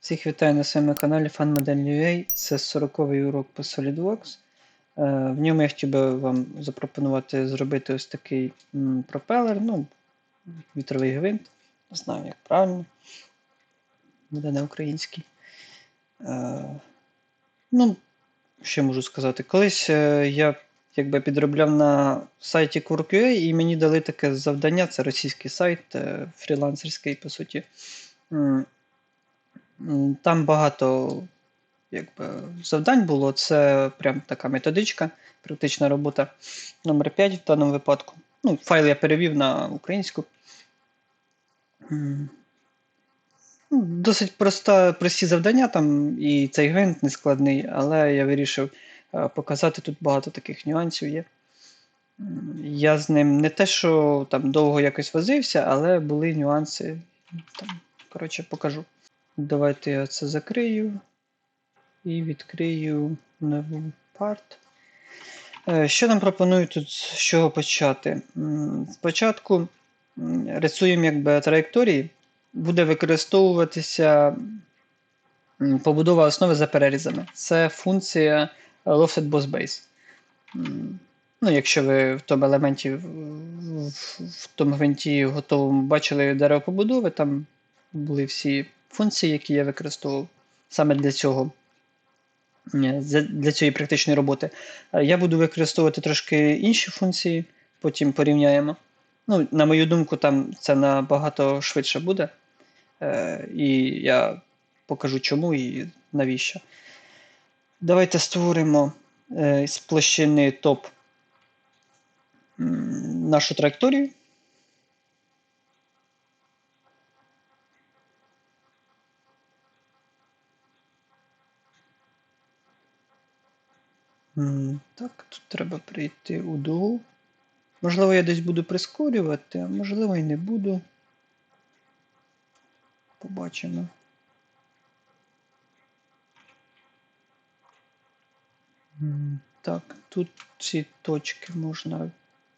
Всіх вітаю на своєму каналі FunModel.ua. Це 40-й урок по SolidWorks. Е, В ньому я хотів би вам запропонувати зробити ось такий пропелер, ну, вітровий гвинт. Не знаю, як правильно. Буде на український. Е, Ну, що можу сказати? Колись е, я якби підробляв на сайті Quark.ua і мені дали таке завдання, це російський сайт, фрілансерський, по суті. Там багато якби, завдань було. Це прям така методичка, практична робота номер 5 в даному випадку. Ну, файл я перевів на українську. Досить проста, прості завдання, там і цей гвинт не складний, але я вирішив е, показати тут багато таких нюансів є. Я з ним не те, що там довго якось возився, але були нюанси. Там, коротше, покажу. Давайте я це закрию і відкрию нову парт. Е, Що нам пропонують тут з чого почати? Спочатку рисуємо якби траєкторії, буде використовуватися побудова основи за перерізами. Це функція Lofted Boss Base. Ну, якщо ви в тому елементі, в тому гвинті готовому бачили дерево побудови, там були всі функції, які я використовував саме для цього, е, для цієї практичної роботи. Е, Я буду використовувати трошки інші функції, потім порівняємо. Ну, на мою думку, там це набагато швидше буде. Е, І я покажу чому і навіщо. Давайте створимо з площини топ нашу траєкторію. Так, тут треба прийти у дугу. Можливо, я десь буду прискорювати, а можливо і не буду. Побачимо. Так, тут ці точки можна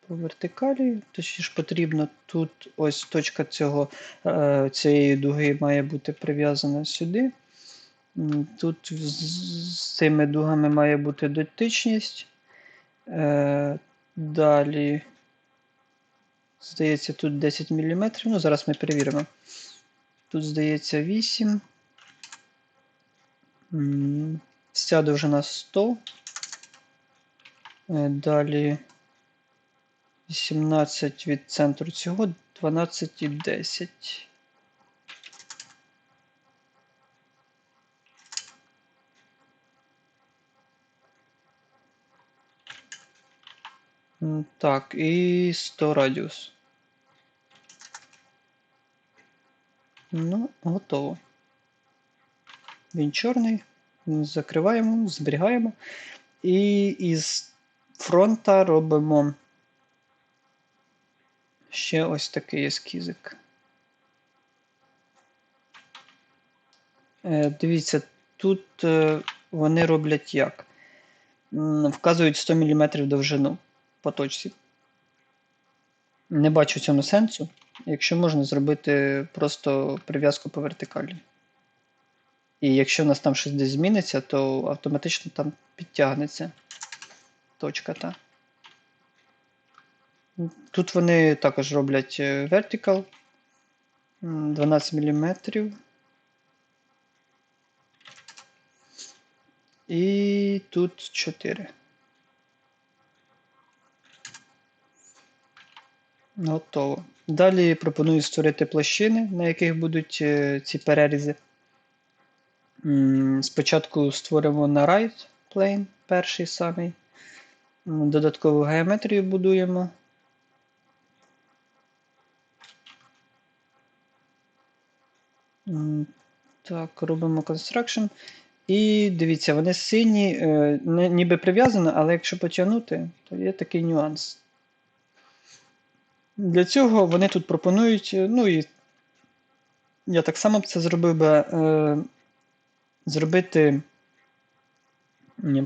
по вертикалі, точніше потрібно тут ось точка цього, е, цієї дуги має бути прив'язана сюди. Тут з- цими дугами має бути дотичність. Е, Далі, здається, тут 10 мм. Ну, зараз ми перевіримо. Тут, здається, 8. М, Ця довжина 100. Е, Далі 18 від центру цього, 12 і 10. Так, і 100 радіус. Ну, готово. Він чорний. Закриваємо, зберігаємо. І із фронта робимо ще ось такий ескізик. Е, Дивіться, тут е, вони роблять як? Вказують 100 мм довжину по. Не бачу цьому сенсу. Якщо можна зробити просто прив'язку по вертикалі. І якщо в нас там щось десь зміниться, то автоматично там підтягнеться точка та. Тут вони також роблять е, м, 12 мм. І тут 4. Готово. Далі пропоную створити площини, на яких будуть е, ці перерізи. Спочатку створимо на right plane, перший самий. Додаткову геометрію будуємо. Так, робимо construction. І дивіться, вони сині, е, ніби прив'язані, але якщо потягнути, то є такий нюанс. Для цього вони тут пропонують, е, ну і я так само б це зробив би, е, зробити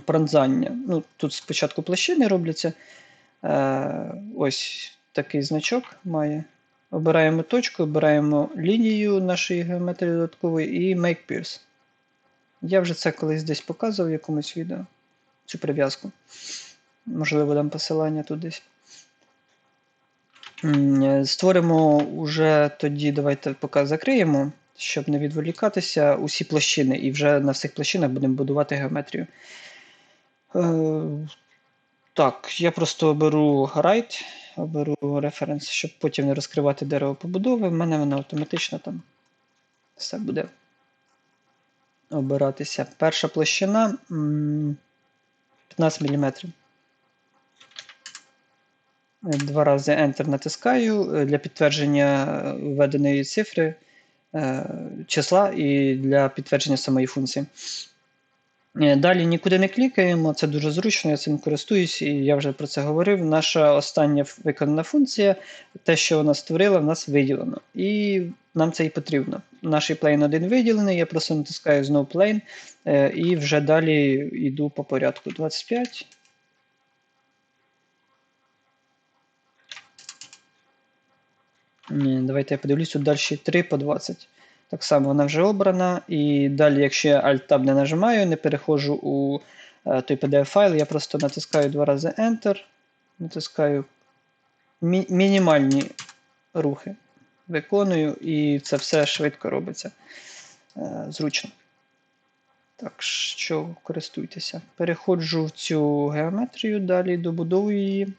пронзання. Ну, тут спочатку площини робляться. Е, ось такий значок має Обираємо точку, обираємо лінію нашої геометрії додаткової і Make Pierce. Я вже це колись десь показував в якомусь відео, цю прив'язку. Можливо, дам посилання тут десь. Створимо уже тоді, давайте поки закриємо, щоб не відволікатися, усі площини, і вже на всіх площинах будемо будувати геометрію. Е, так, я просто оберу Write, оберу референс, щоб потім не розкривати дерево побудови. В мене воно автоматично там все буде обиратися. Перша площина 15 мм. Два рази Enter натискаю е, для підтвердження введеної цифри е, числа і для підтвердження самої функції. Е, далі нікуди не клікаємо, це дуже зручно, я цим користуюсь, і я вже про це говорив. Наша остання виконана функція, те, що вона створила, в нас виділено. І нам це і потрібно. Наш plane 1 виділений, я просто натискаю знову plane, і вже далі йду по порядку. 25. Давайте я подивлюсь, тут далі 3 по 20. Так само вона вже обрана. І далі, якщо я Alt-Tab не нажимаю, не переходжу у е, той PDF-файл, я просто натискаю два рази Enter, натискаю мі мінімальні рухи. Виконую, і це все швидко робиться. Е, зручно. Так, що користуйтеся. Переходжу в цю геометрію, далі добудовую її.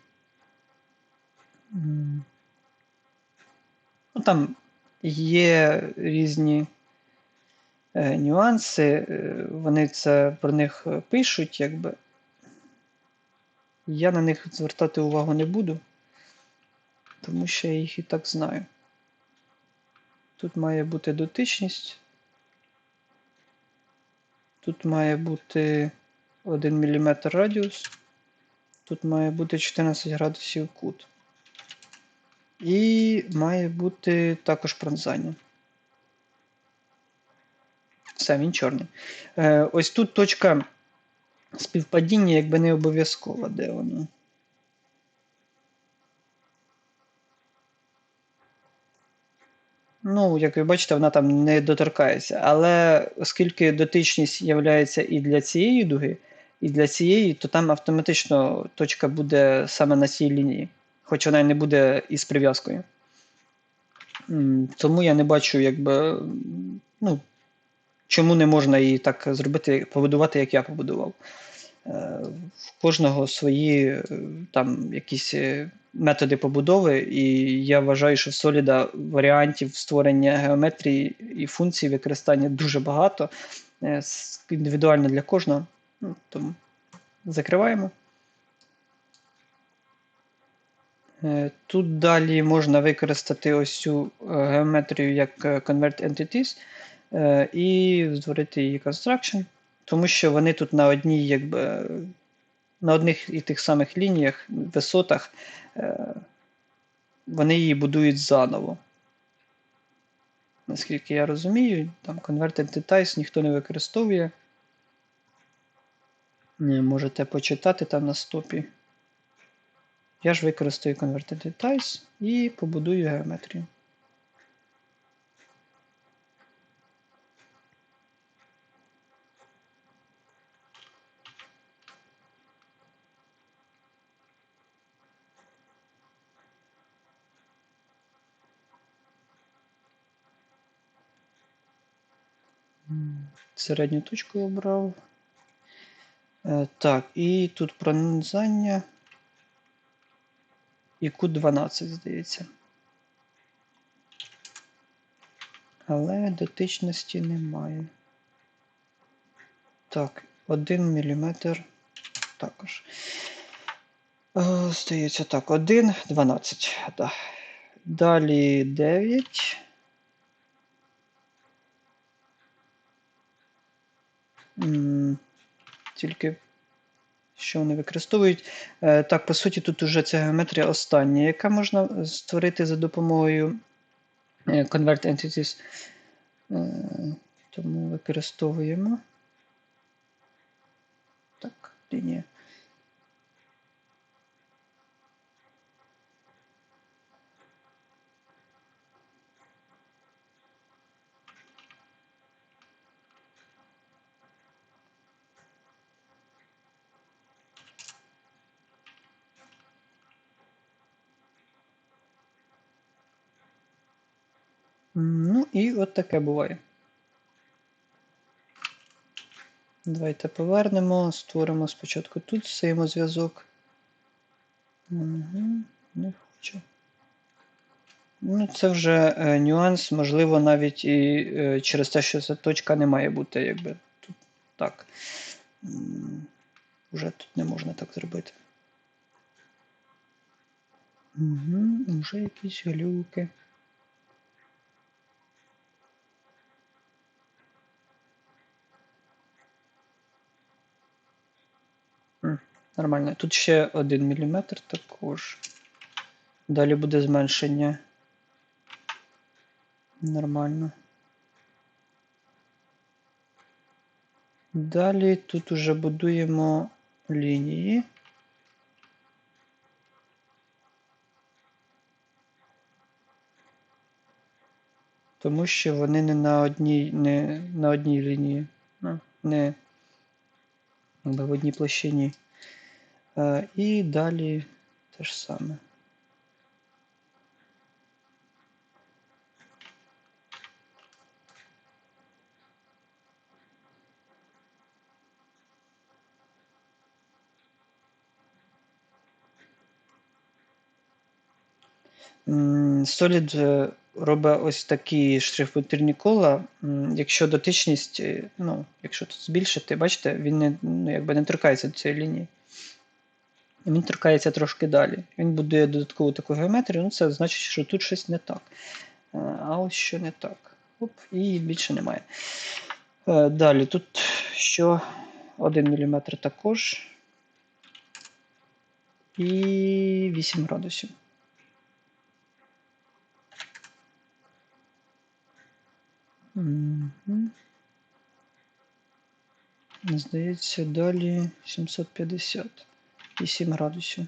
Ну, Там є різні е, нюанси, е, вони це про них пишуть, якби. Я на них звертати увагу не буду, тому що я їх і так знаю. Тут має бути дотичність. Тут має бути 1 мм радіус, тут має бути 14 градусів кут. І має бути також пронзання. Все, він чорний. Е, Ось тут точка співпадіння, якби не обов'язкова, де вона. Ну, як ви бачите, вона там не доторкається. Але оскільки дотичність є і для цієї дуги, і для цієї, то там автоматично точка буде саме на цій лінії хоч вона і не буде із прив'язкою. Тому я не бачу, якби, ну, чому не можна її так зробити, побудувати, як я побудував. Е, в кожного свої е, там якісь е, методи побудови, і я вважаю, що в Solid варіантів створення геометрії і функцій використання дуже багато, індивідуально для кожного. Ну, Тому закриваємо. Е, тут далі можна використати ось цю е, геометрію як е, Convert Entities і створити її construction, тому що вони тут на одній, якби, на одних і тих самих лініях, висотах, вони її будують заново. Наскільки я розумію, там Convert Entities ніхто не використовує. Можете почитати там на стопі. Я ж використаю Converted Details і побудую геометрію. Середню точку обрав. Е, так, і тут пронизання і Q12, здається. Але дотичності немає. Так, 1 мм також. О, здається, так, 1, 12. Да. Далі 9. Тільки що вони використовують. Е, так, по суті, тут уже ця геометрія остання, яка можна створити за допомогою е, Convert Entities. Е, тому використовуємо. Так, лінія. Ну і от таке буває. Давайте повернемо, створимо спочатку тут взаємозв'язок. Угу, не хочу. Ну, це вже е, нюанс, можливо, навіть і е, через те, що ця точка не має бути, якби тут так. Уже тут не можна так зробити. Угу, вже якісь глюки. М, Нормально. Тут ще 1 мм також. Далі буде зменшення. Нормально. Далі тут уже будуємо лінії. Тому що вони не на одній, не на одній лінії, не в одній площині. І далі те ж саме. Solid е, робить ось такі штрих-пунктирні кола. Якщо дотичність, е, ну, якщо тут збільшити, бачите, він не, ну, якби не торкається до цієї лінії. Він торкається трошки далі. Він будує додаткову таку геометрію, ну це значить, що тут щось не так. Е, А ось що не так. Оп, і більше немає. Е, Далі тут що 1 мм також. І 8 градусів. Мгм. Здається, далі 750 і 7 градусів.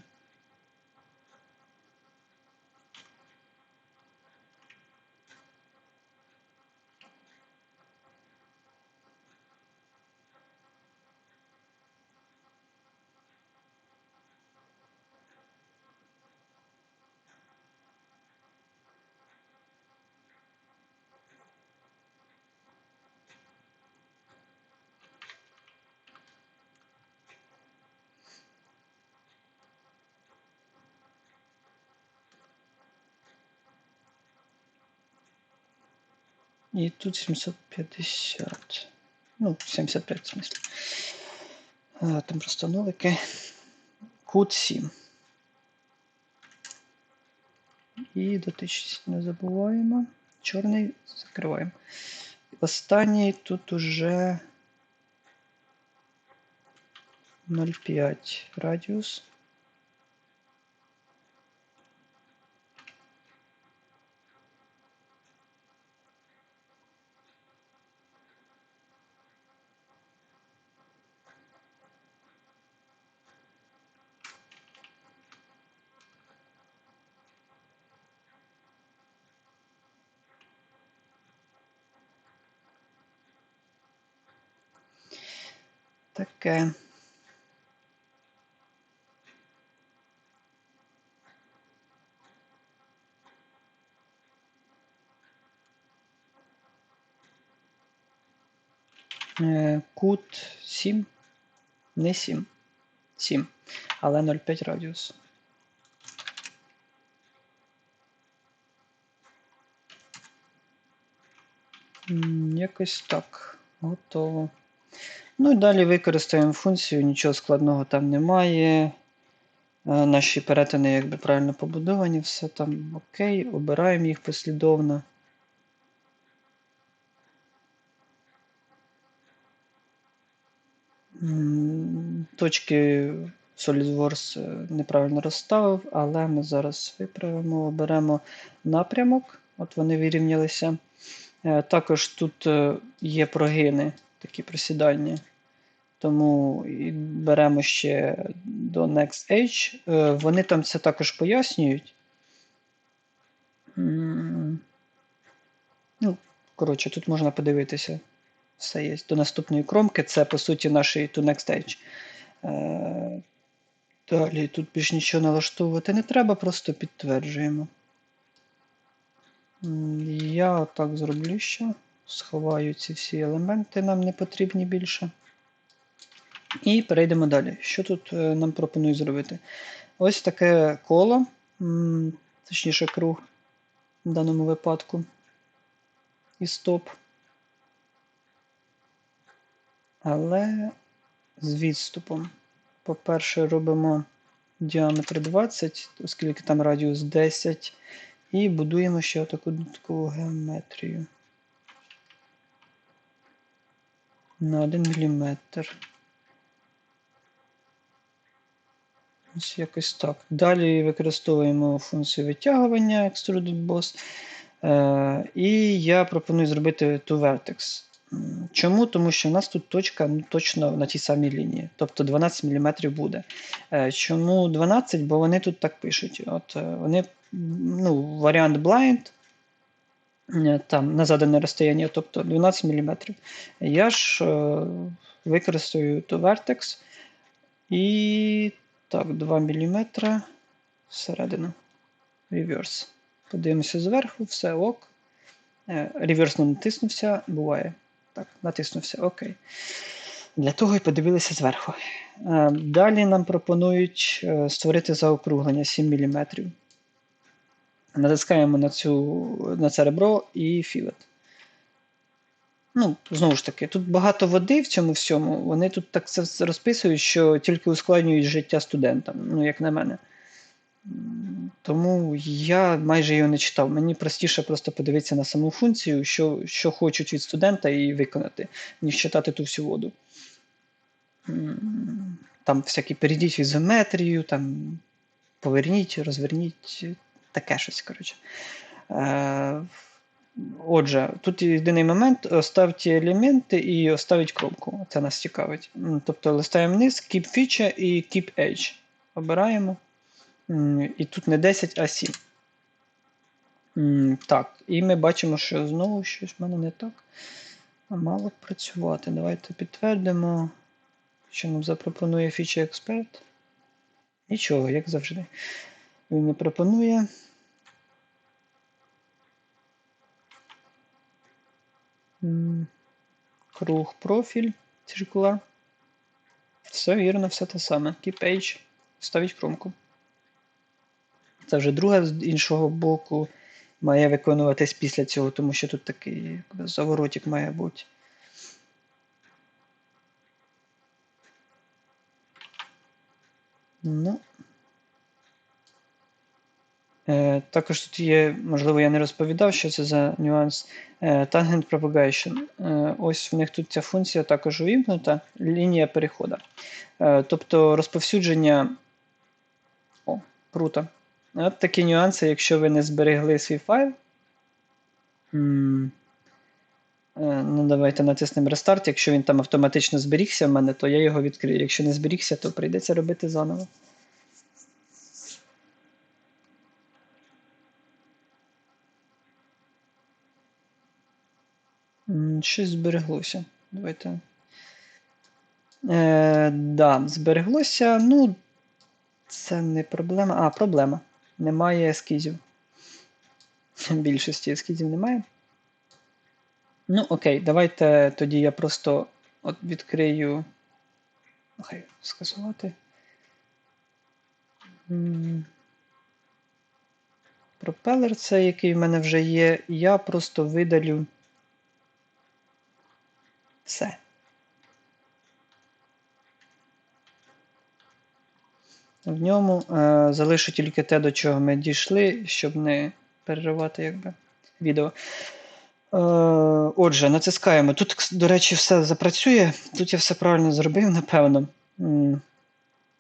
І тут 750. Ну, 75 в смислі. Е, Там просто нолики. Кут 7. І дотичність не забуваємо. Чорний закриваємо. Останній тут уже 0,5 радіус. Таке. Е, Кут 7. Не 7. 7. Але 0,5 радіус. Якось так. Готово. Ну і далі використаємо функцію, нічого складного там немає. Е, Наші перетини якби правильно побудовані, все там окей, обираємо їх послідовно. Точки SolidWorks е, неправильно розставив, але ми зараз виправимо, оберемо напрямок, от вони вирівнялися. Е, Також тут є прогини, такі присідання. Тому і беремо ще до Next Edge. Е, Вони там це також пояснюють. Ну, коротше, тут можна подивитися. Все є. До наступної кромки. Це, по суті, наш to Next Edge. Е, Далі тут більш нічого налаштовувати не треба, просто підтверджуємо. Я отак зроблю ще. Сховаю ці всі елементи, нам не потрібні більше. І перейдемо далі. Що тут е, нам пропонують зробити? Ось таке коло, точніше круг в даному випадку. І стоп. Але з відступом. По-перше, робимо діаметр 20, оскільки там радіус 10. І будуємо ще таку геометрію. На 1 мм. Ось якось так. Далі використовуємо функцію витягування Extruded Boss. Е, і я пропоную зробити toVertex. М, Чому? Тому що в нас тут точка ну, точно на тій самій лінії, тобто 12 мм буде. Е, Чому 12? Бо вони тут так пишуть. От е, вони, ну, варіант blind, там на задане розстояння, тобто 12 мм. Я ж е, використаю toVertex і так, 2 мм всередину. Реверс. Подивимося зверху, все ок. Е, Реверс не натиснувся, буває. Так, натиснувся, окей. Для того і подивилися зверху. Е, Далі нам пропонують е, створити заокруглення 7 мм. Натискаємо на, цю, на це ребро і філет. Ну, знову ж таки, тут багато води в цьому всьому. Вони тут так це розписують, що тільки ускладнюють життя студентам, ну, як на мене. Тому я майже його не читав. Мені простіше просто подивитися на саму функцію, що, що хочуть від студента, і виконати, ніж читати ту всю воду. Там всякі перейдіть в ізометрію, там поверніть, розверніть, таке щось, коротше. Е, Отже, тут єдиний момент: оставте елементи і оставіть кромку. Це нас цікавить. Тобто листаємо вниз, keep feature і keep edge. Обираємо. І тут не 10, а 7. Так, і ми бачимо, що знову щось в мене не так. Мало працювати. Давайте підтвердимо, що нам запропонує Feature Expert. Нічого, як завжди. Він не пропонує. Круг профіль, циркула. Все вірно, все те саме. Keep page, ставіть кромку. Це вже друге з іншого боку має виконуватись після цього, тому що тут такий заворотик має бути. Ну. Е, також тут є, можливо, я не розповідав, що це за нюанс. Е, Tangent Propagation. Е, ось в них тут ця функція також увімкнута, лінія переходу. Е, тобто розповсюдження. О, круто. От такі нюанси, якщо ви не зберегли свій файл. Е, Ну, давайте натиснемо Restart. Якщо він там автоматично зберігся в мене, то я його відкрию. Якщо не зберігся, то прийдеться робити заново. М, Щось збереглося. Давайте. Е, да, збереглося. Ну, це не проблема. А, проблема. Немає ескізів. Більшості ескізів немає. Ну, окей, давайте тоді я просто от відкрию. Хай скасувати. Пропелер це, який в мене вже є. Я просто видалю все. В ньому е, залишу тільки те, до чого ми дійшли, щоб не переривати якби, відео. Е, отже, натискаємо. Тут, до речі, все запрацює. Тут я все правильно зробив, напевно.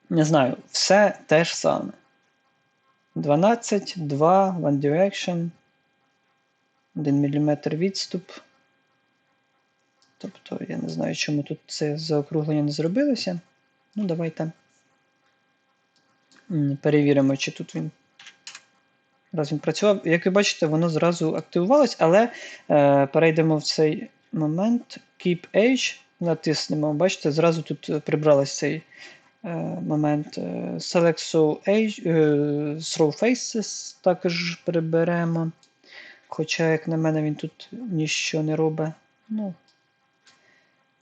Не знаю, все те ж саме. 12, 2, One Direction, 1 мм відступ. Тобто, я не знаю, чому тут це заокруглення не зробилося. Ну, давайте перевіримо, чи тут він. Раз він працював. Як ви бачите, воно зразу активувалось, але е, перейдемо в цей момент. Keep Age, натиснемо. Бачите, зразу тут прибралось цей е, момент. Е, Select Show Age, е, Throw Faces також приберемо. Хоча, як на мене, він тут ніщо не робить. Ну,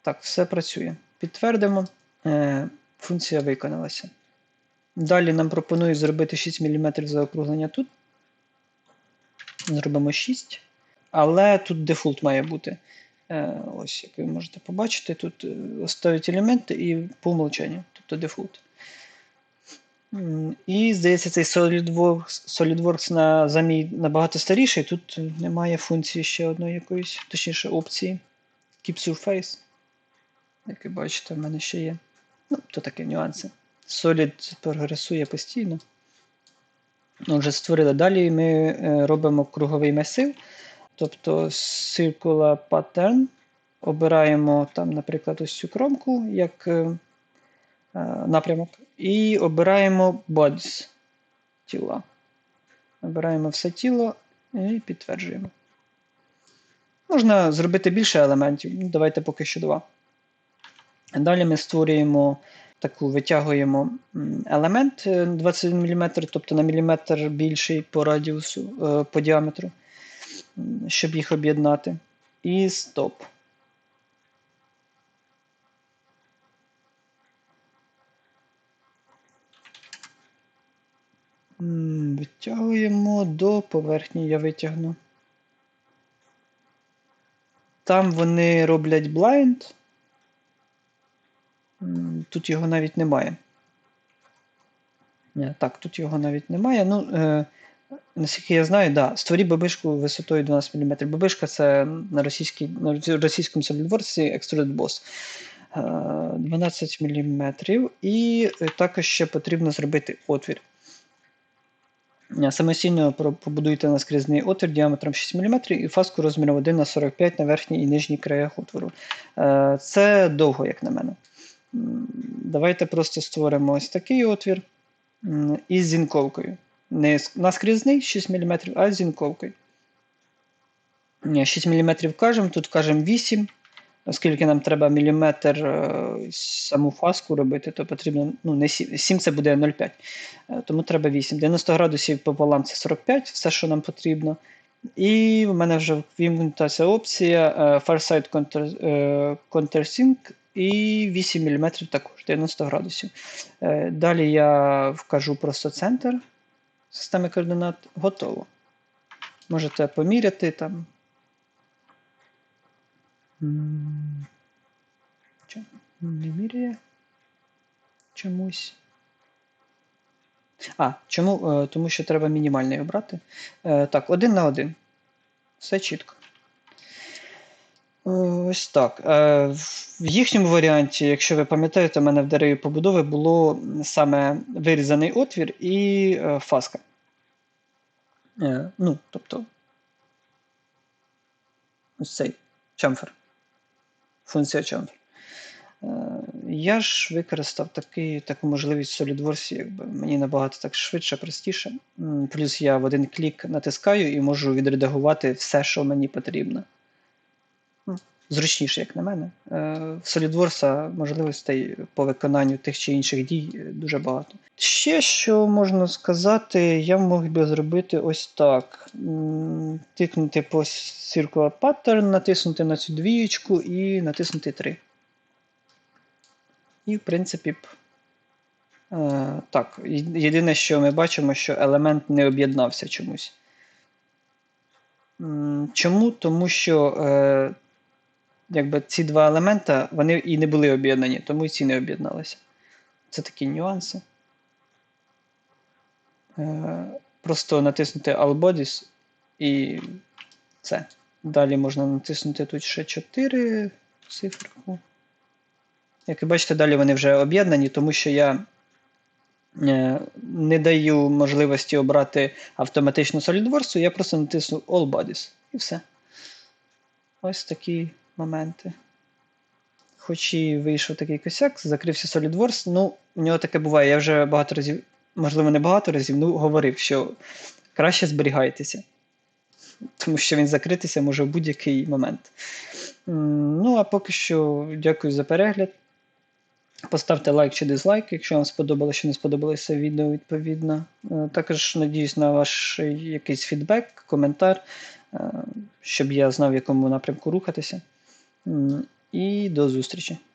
так, все працює. Підтвердимо. Е, Функція виконалася. Далі нам пропонують зробити 6 мм заокруглення тут. Зробимо 6. Але тут дефолт має бути. Е, Ось, як ви можете побачити, тут е, ставить елементи і по умолчанню, тобто дефолт. І, здається, цей SolidWorks, SolidWorks на замій набагато старіший. Тут немає функції ще одної якоїсь, точніше, опції. Keep Surface. Як ви бачите, в мене ще є. Ну, то таке нюанси. Solid прогресує постійно. Ну, Вже створили. Далі ми е, робимо круговий масив, тобто Circular Pattern. Обираємо там, наприклад, ось цю кромку як е, е, напрямок. І обираємо bodies тіла. Обираємо все тіло і підтверджуємо. Можна зробити більше елементів. Давайте поки що два. Далі ми створюємо таку, витягуємо елемент е, 21 мм, тобто на міліметр більший по радіусу, е, по діаметру, щоб їх об'єднати. І стоп. Витягуємо до поверхні, я витягну. Там вони роблять blind. Тут його навіть немає. Так, тут його навіть немає. Ну, е, наскільки я знаю, да, створіть бабишку висотою 12 мм. Бабишка це на, на російському SolidWorks Extruded Boss. Е, 12 мм. І також ще потрібно зробити отвір. Е, Самостійно побудуйте наскрізний отвір діаметром 6 мм і фаску розміром 1 на 45 на верхній і нижній краях отвору. Е, Це довго, як на мене. Давайте просто створимо ось такий отвір із зінковкою. Не наскрізний 6 мм, а з зінковкою. 6 мм кажемо, тут кажемо 8. Оскільки нам треба міліметр е, саму фаску робити, то потрібно ну, не 7, 7 це буде 0,5. Е, Тому треба 8. 90 градусів пополам це 45, все, що нам потрібно. І в мене вже вімкнута ця опція е, Farsight Counter, Countersync і 8 мм також 90 градусів. Е, Далі я вкажу просто центр системи координат. Готово. Можете поміряти там. Чому не міряє? Чомусь. А, чому? Е, Тому що треба мінімальний обрати. Е, Так, один на один. Все чітко. Е, Ось так. Е, В їхньому варіанті, якщо ви пам'ятаєте, у мене в дереві побудови було саме вирізаний отвір і е, фаска. Ну, тобто, ось цей чамфер. Функція чамфер. Я ж використав такий, таку можливість в SolidWorks, якби мені набагато так швидше, простіше. Плюс я в один клік натискаю і можу відредагувати все, що мені потрібно. Ну, Зручніше, як на мене. Е, В SolidWorks можливостей по виконанню тих чи інших дій е, дуже багато. Ще що можна сказати, я мог би зробити ось так: тикнути по Circular Pattern, натиснути на цю двієчку і натиснути 3. І, в принципі, е, так, єдине, що ми бачимо, що елемент не об'єднався чомусь. Чому? Тому що якби ці два елемента вони і не були об'єднані, тому і ці не об'єдналися. Це такі нюанси. Е, Просто натиснути All Bodies і це. Далі можна натиснути тут ще 4 циферку. Як ви бачите, далі вони вже об'єднані, тому що я е, не даю можливості обрати автоматично SolidWorks, я просто натисну All Bodies і все. Ось такі моменти. Хоч і вийшов такий косяк, закрився SolidWorks, ну, у нього таке буває. Я вже багато разів, можливо, не багато разів, ну говорив, що краще зберігайтеся. Тому що він закритися може в будь-який момент. Ну, а поки що дякую за перегляд. Поставте лайк чи дизлайк, якщо вам сподобалося чи не сподобалося відео, відповідно. Е, Також надіюсь на ваш якийсь фідбек, коментар. Е, щоб я знав, в якому напрямку рухатися. І до зустрічі!